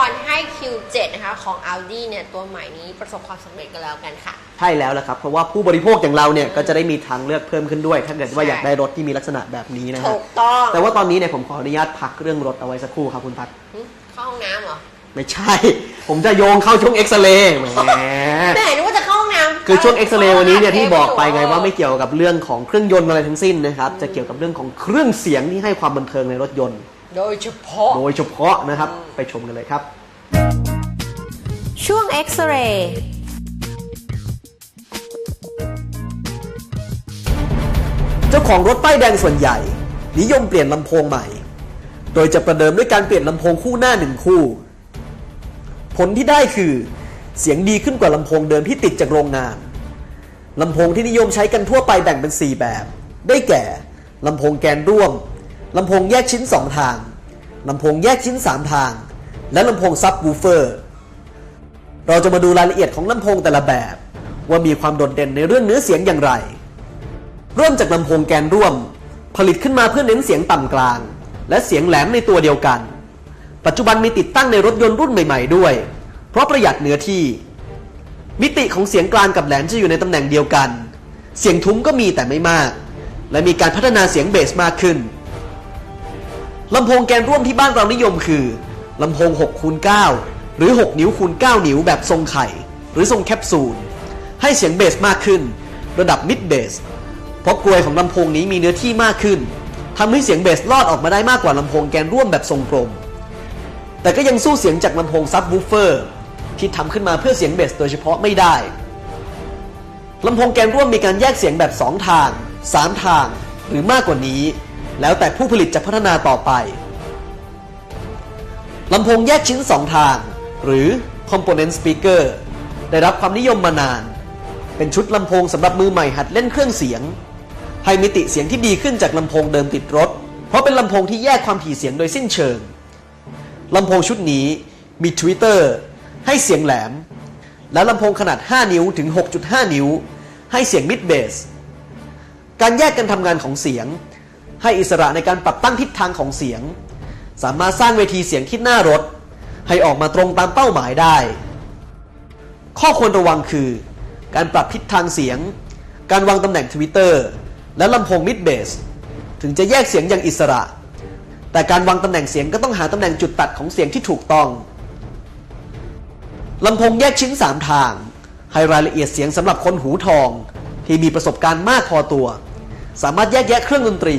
ของ Audi เนี่ยตัวใหม่นี้ประสบความสำเร็จกันแล้วกันค่ะ ใช่แล้วละครับ เพราะว่าผู้บริโภคอย่างเราเนี่ยก็จะได้มีทางเลือกเพิ่มขึ้นด้วย ถ้าเกิดว่าใช่อยากได้รถที่มีลักษณะแบบนี้นะครัถูบกต้องแต่ว่าตอนนี้เนี่ยผมขออนุญาตพักเรื่องรถเอาไว้สักครู่ครับคุณพัดหึเข้าห้องน้ำเหรอไม่ใช่ ผมจะโยงเข้าช่วงเอ็กซเรย์แหม แต่นึกว่าจะเข้าห้องน้ำคือช่วงเอ็กซเรย์วันนี้เนี่ยที่บอกไปไงว่าไม่เกี่ยวกับเรื่องของเครื่องยนต์อะไรทั้งสิ้นนะครับ จะเกี่ยวกับเรื่องของเครื่องเสียงที่ให้ความบันเทิงในรถยนต์ โดยเฉพาะ โดยเฉพาะนะครับ ไปชมกันเลยครับ ช่วงเอ็กซเรย์เจ้าของรถป้ายแดงส่วนใหญ่ นิยมเปลี่ยนลำโพงใหม่ โดยจะประเดิมด้วยการเปลี่ยนลำโพงคู่หน้าหนึ่งคู่ ผลที่ได้คือ เสียงดีขึ้นกว่าลำโพงเดิมที่ติดจากโรงงานลำโพงที่นิยมใช้กันทั่วไปแบ่งเป็น 4 แบบ ได้แก่ลำโพงแกนร่วม ลำโพงแยกชิ้น 2 ทาง ลำโพงแยกชิ้น 3 ทาง และลำโพงซับวูเฟอร์ เราจะมาดูรายละเอียดของลำโพงแต่ละแบบ ว่ามีความโดดเด่นในเรื่องเนื้อเสียงอย่างไร เริ่มจากลำโพงแกนร่วม ผลิตขึ้นมาเพื่อเน้นเสียงต่ำกลาง และเสียงแหลมในตัวเดียวกัน ปัจจุบันมีติดตั้งในรถยนต์รุ่นใหม่ ๆ ด้วย เพราะประหยัดเนื้อที่ มิติของเสียงกลางกับแหลมจะอยู่ในตำแหน่งเดียวกัน เสียงทุ้มก็มีแต่ไม่มาก และมีการพัฒนาเสียงเบสมากขึ้น ลำโพงแกนร่วมที่บ้านเรานิยมคือลำโพง6คูณ9หรือ 6 นิ้วคูณ9 นิ้วแบบทรงไข่ หรือทรงแคปซูล ให้เสียงเบสมากขึ้น ระดับมิดเบส เพราะกลวยของลำโพงนี้มีเนื้อที่มากขึ้นทำให้เสียงเบสลอดออกมาได้มากกว่าลำโพงแกนร่วมแบบทรงกลม แต่ก็ยังสู้เสียงจากลำโพงซับวูเฟอร์ที่ทำขึ้นมาเพื่อเสียงเบสโดยเฉพาะไม่ได้ลำโพงแกนร่วมมีการแยกเสียงแบบ 2 ทาง 3 ทาง หรือมากกว่านี้ แล้วแต่ผู้ผลิตจะพัฒนาต่อไปลำโพงแยกชิ้น 2 ทาง หรือ component speaker ได้รับความนิยมมานาน เป็นชุดลำโพงสำหรับมือใหม่หัดเล่นเครื่องเสียง ให้มิติเสียงที่ดีขึ้นจากลำโพงเดิมติดรถ เพราะเป็นลำโพงที่แยกความถี่เสียงโดยสิ้นเชิงลำโพงชุดนี้มีทวิตเตอร์ให้เสียงแหลม และลำโพงขนาด 5 นิ้วถึง 6.5 นิ้ว ให้เสียงมิดเบส การแยกกันทำงานของเสียง ให้อิสระในการปรับตั้งทิศทางของเสียง สามารถสร้างเวทีเสียงที่หน้ารถ ให้ออกมาตรงตามเป้าหมายได้ ข้อควรระวังคือ การปรับทิศทางเสียง การวางตำแหน่งทวิตเตอร์และลำโพงมิดเบสถึงจะแยกเสียงอย่างอิสระ แต่การวางตำแหน่งเสียงก็ต้องหาตำแหน่งจุดตัดของเสียงที่ถูกต้องลำโพงแยกชิ้น 3 ทาง ให้รายละเอียดเสียงสำหรับคนหูทอง ที่มีประสบการณ์มากพอตัว สามารถแยกแยะเครื่องดนตรี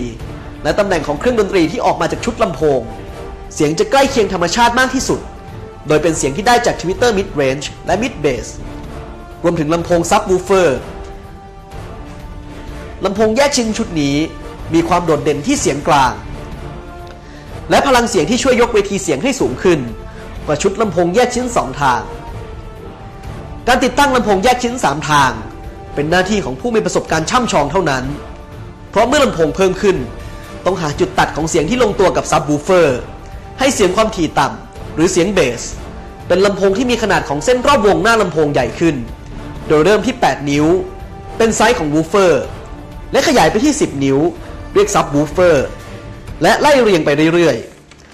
และตำแหน่งของเครื่องดนตรีที่ออกมาจากชุดลำโพง เสียงจะใกล้เคียงธรรมชาติมากที่สุด โดยเป็นเสียงที่ได้จาก Twitter Mid Range และ Mid Bass รวมถึงลำโพงซับวูเฟอร์ลำโพงแยกชิ้นชุดนี้มีความโดดเด่นที่เสียงกลาง และพลังเสียงที่ช่วยยกเวทีเสียงให้สูงขึ้น กว่าชุดลำโพงแยกชิ้น 2 ทาง การติดตั้งลำโพงแยกชิ้น 3 ทาง เป็นหน้าที่ของผู้มีประสบการณ์ช่ำชองเท่านั้น เพราะเมื่อลำโพงเพิ่มขึ้น ต้องหาจุดตัดของเสียงที่ลงตัวกับซับวูเฟอร์ให้เสียงความถี่ต่ำหรือเสียงเบส เป็นลำโพงที่มีขนาดของเส้นรอบวงหน้าลำโพงใหญ่ขึ้น โดยเริ่มที่ 8 นิ้ว เป็นไซส์ของวูเฟอร์และขยายไปที่ 10 นิ้ว เรียกซับวูเฟอร์และไล่เรียงไปเรื่อย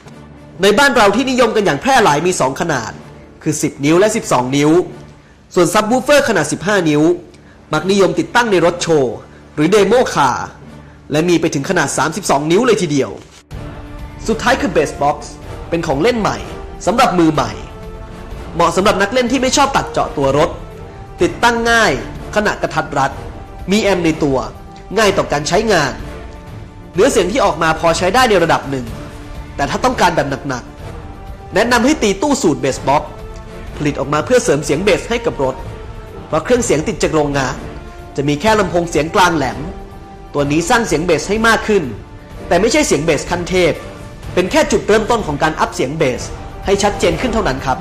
ๆ ในบ้านเราที่นิยมกันอย่างแพร่หลายมี 2 ขนาด คือ 10 นิ้วและ 12 นิ้ว ส่วนซับวูเฟอร์ขนาด 15 นิ้ว มักนิยมติดตั้งในรถโชว์หรือเดโมคาร์ และมีไปถึงขนาด 32 นิ้วเลยทีเดียว สุดท้ายคือเบสบ็อกซ์เป็นของเล่นใหม่สำหรับมือใหม่ เหมาะสำหรับนักเล่นที่ไม่ชอบตัดเจาะตัวรถ ติดตั้งง่าย ขนาดกระทัดรัด มีแอมป์ในตัว ง่ายต่อการใช้งาน เนื้อเสียงที่ออกมาพอใช้ได้ในระดับหนึ่ง แต่ถ้าต้องการแบบหนักๆ แนะนำให้ตีตู้สูตรเบสบ็อกซ์ผลิตออกมาเพื่อเสริมเสียงเบสให้กับรถ เพราะเครื่องเสียงติดจากโรงงาน จะมีแค่ลำโพงเสียงกลางแหลม ตัวนี้สร้างเสียงเบสให้มากขึ้น แต่ไม่ใช่เสียงเบสขั้นเทพ เป็นแค่จุดเริ่มต้นของการอัพเสียงเบสให้ชัดเจนขึ้นเท่านั้นครับ